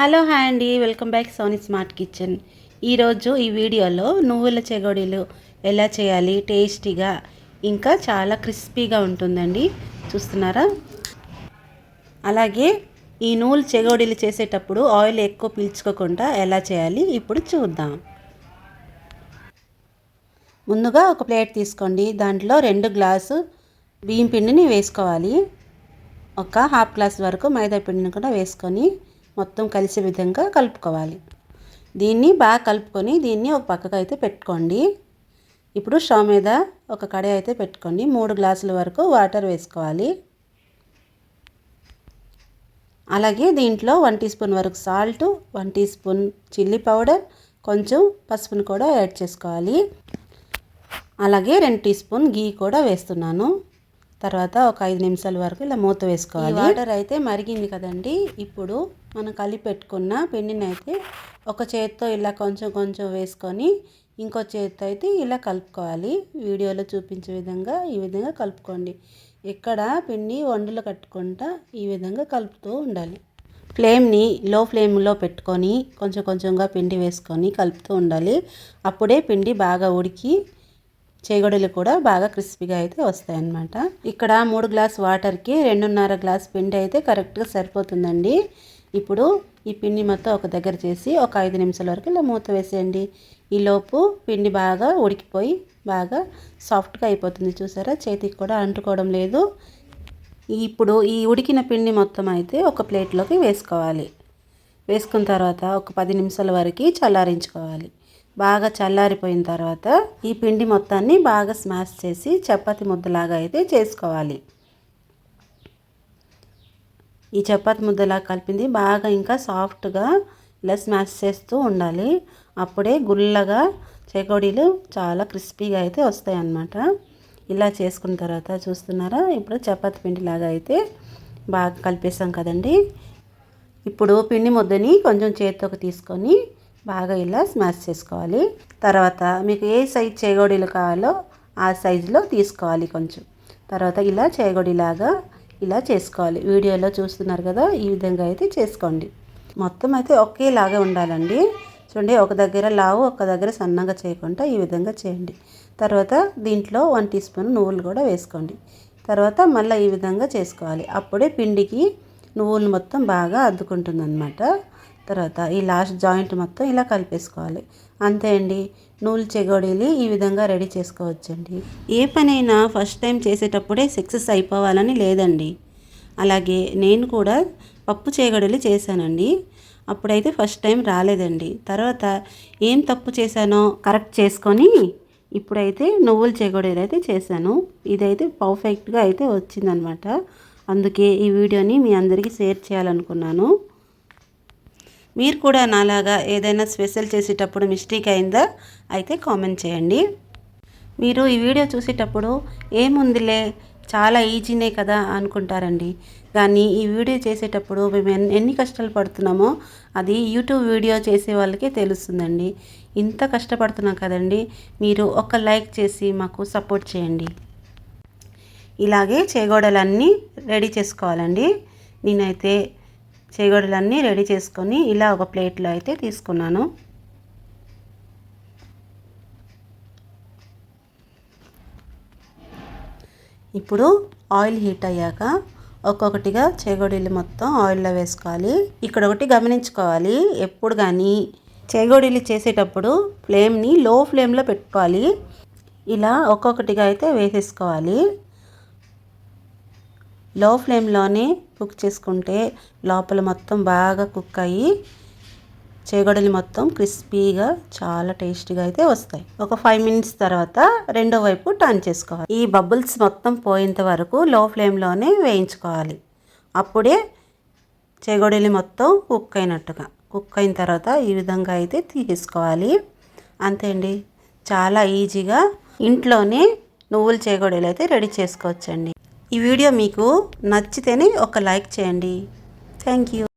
Hello hi అండి welcome back Sony smart kitchen. ఈరోజు ఈ వీడియోలో నువ్వుల చెగోడీలు ఎలా చేయాలి టేస్టీగా ఇంకా చాలా క్రిస్పీగా ఉంటుందండి. చూస్తున్నారా? అలాగే ఈ నూలు చెగోడీలు చేసేటప్పుడు ఆయిల్ ఎక్కువ పీల్చుకోకుండా ఎలా చేయాలి ఇప్పుడు చూద్దాం. ముందుగా ఒక ప్లేట్ తీసుకోండి. దాంట్లో రెండు గ్లాసు బియ్యం పిండిని వేసుకోవాలి. ఒక హాఫ్ గ్లాస్ వరకు మైదా పిండిని కూడా వేసుకొని మొత్తం కలిసే విధంగా కలుపుకోవాలి. దీన్ని బాగా కలుపుకొని దీన్ని ఒక పక్కకు అయితే పెట్టుకోండి. ఇప్పుడు స్టవ్ మీద ఒక కడాయి అయితే పెట్టుకోండి. మూడు గ్లాసుల వరకు వాటర్ వేసుకోవాలి. అలాగే దీంట్లో వన్ టీ స్పూన్ వరకు salt one teaspoon chilli powder కొంచెం పసుపును కూడా యాడ్ చేసుకోవాలి. అలాగే రెండు టీ స్పూన్ గీ కూడా వేస్తున్నాను. తర్వాత ఒక ఐదు నిమిషాల వరకు ఇలా మూత వేసుకోవాలి. వాటర్ అయితే మరిగింది కదండి. ఇప్పుడు మనం కలిపి పెట్టుకున్న పిండిని అయితే ఒక చేతితో ఇలా కొంచెం కొంచెం వేసుకొని ఇంకో చేతితో అయితే ఇలా కలుపుకోవాలి. వీడియోలో చూపించే విధంగా ఈ విధంగా కలుపుకోండి. ఇక్కడ పిండి వండలు కట్టుకుంటా ఈ విధంగా కలుపుతూ ఉండాలి. ఫ్లేమ్ని లో ఫ్లేమ్లో పెట్టుకొని కొంచెం కొంచెంగా పిండి వేసుకొని కలుపుతూ ఉండాలి. అప్పుడే పిండి బాగా ఉడికి చేగొడలు కూడా బాగా క్రిస్పీగా అయితే వస్తాయన్నమాట. ఇక్కడ మూడు గ్లాస్ వాటర్కి రెండున్నర గ్లాస్ పిండి అయితే కరెక్ట్గా సరిపోతుందండి. ఇప్పుడు ఈ పిండి మొత్తం ఒక దగ్గర చేసి ఒక ఐదు నిమిషాల వరకు ఇలా మూత వేసేయండి. ఈలోపు పిండి బాగా ఉడికిపోయి బాగా సాఫ్ట్గా అయిపోతుంది చూసారా? చేతికి కూడా అంటుకోవడం లేదు. ఇప్పుడు ఈ ఉడికిన పిండి మొత్తం అయితే ఒక ప్లేట్లోకి వేసుకోవాలి. వేసుకున్న తర్వాత ఒక పది నిమిషాల వరకు చల్లారించుకోవాలి. బాగా చల్లారిపోయిన తర్వాత ఈ పిండి మొత్తాన్ని బాగా స్మాష్ చేసి చపాతి ముద్దలాగా అయితే చేసుకోవాలి. ఈ చపాతి ముద్దలా కలిపింది బాగా ఇంకా సాఫ్ట్గా ఇలా స్మాష్ చేస్తూ ఉండాలి. అప్పుడే గుల్లగా చెకోడీలు చాలా క్రిస్పీగా అయితే వస్తాయి అన్నమాట ఇలా చేసుకున్న తర్వాత చూస్తున్నారా? ఇప్పుడు చపాతి పిండిలాగా అయితే బాగా కలిపేసాం కదండి. ఇప్పుడు పిండి ముద్దని కొంచెం చేతితో తీసుకొని బాగా ఇలా స్మాష్ చేసుకోవాలి. తర్వాత మీకు ఏ సైజ్ చేగోడీలు కావాలో ఆ సైజులో తీసుకోవాలి కొంచెం. తర్వాత ఇలా చేగోడిలాగా ఇలా చేసుకోవాలి. వీడియోలో చూస్తున్నారు కదా ఈ విధంగా అయితే చేసుకోండి. మొత్తం అయితే ఒకేలాగా ఉండాలండి. చూడండి ఒక దగ్గర లావు ఒక దగ్గర సన్నగా చేయకుండా ఈ విధంగా చేయండి. తర్వాత దీంట్లో వన్ టీ స్పూన్ నువ్వులు కూడా వేసుకోండి. తర్వాత మళ్ళీ ఈ విధంగా చేసుకోవాలి. అప్పుడే పిండికి నువ్వులు మొత్తం బాగా అద్దుకుంటుంది అనమాట తర్వాత ఈ లాస్ట్ జాయింట్ మొత్తం ఇలా కలిపేసుకోవాలి. అంతే అండి నూలు చెగోడీలు ఈ విధంగా రెడీ చేసుకోవచ్చండి. ఏ పనైనా ఫస్ట్ టైం చేసేటప్పుడే సక్సెస్ అయిపోవాలని లేదండి. అలాగే నేను కూడా పప్పు చేగడలు చేశానండి. అప్పుడైతే ఫస్ట్ టైం రాలేదండి. తర్వాత ఏం తప్పు చేశానో కరెక్ట్ చేసుకొని ఇప్పుడైతే నువ్వులు చేగోడీలు అయితే చేశాను. ఇదైతే పర్ఫెక్ట్గా అయితే వచ్చిందనమాట. అందుకే ఈ వీడియోని మీ అందరికీ షేర్ చేయాలనుకున్నాను. మీరు కూడా నాలాగా ఏదైనా స్పెషల్ చేసేటప్పుడు మిస్టేక్ అయిందా అయితే కామెంట్ చేయండి. మీరు ఈ వీడియో చూసేటప్పుడు ఏముందిలే చాలా ఈజీనే కదా అనుకుంటారండి. కానీ ఈ వీడియో చేసేటప్పుడు మేము ఎన్ని కష్టాలు పడుతున్నామో అది యూట్యూబ్ వీడియో చేసే వాళ్ళకే తెలుస్తుందండి. ఇంత కష్టపడుతున్నాం కదండి మీరు ఒక లైక్ చేసి మాకు సపోర్ట్ చేయండి. ఇలాగే చేగోడలన్నీ రెడీ చేసుకోవాలండి. నేనైతే చేగోడలన్నీ రెడీ చేసుకొని ఇలా ఒక ప్లేట్లో అయితే తీసుకున్నాను. ఇప్పుడు ఆయిల్ హీట్ అయ్యాక ఒక్కొక్కటిగా చేగోడీలు మొత్తం ఆయిల్లో వేసుకోవాలి. ఇక్కడ ఒకటి గమనించుకోవాలి. ఎప్పుడు కానీ చేగోడీలు చేసేటప్పుడు ఫ్లేమ్ని లో ఫ్లేమ్లో పెట్టుకోవాలి. ఇలా ఒక్కొక్కటిగా అయితే వేసేసుకోవాలి. లో ఫ్లేమ్లోనే కుక్ చేసుకుంటే లోపల మొత్తం బాగా కుక్ అయ్యి చేగడలు మొత్తం క్రిస్పీగా చాలా టేస్టీగా అయితే వస్తాయి. ఒక ఫైవ్ మినిట్స్ తర్వాత రెండో వైపు టర్న్ చేసుకోవాలి. ఈ బబుల్స్ మొత్తం పోయేంత వరకు లో ఫ్లేమ్లోనే వేయించుకోవాలి. అప్పుడే చేగొడలి మొత్తం కుక్ అయినట్టుగా. కుక్ అయిన తర్వాత ఈ విధంగా అయితే తీసుకోవాలి అంతే అండి. చాలా ఈజీగా ఇంట్లోనే నువ్వులు చేగొడలు అయితే రెడీ చేసుకోవచ్చండి. ఈ వీడియో మీకు నచ్చితేనే ఒక లైక్ చేయండి. Thank you.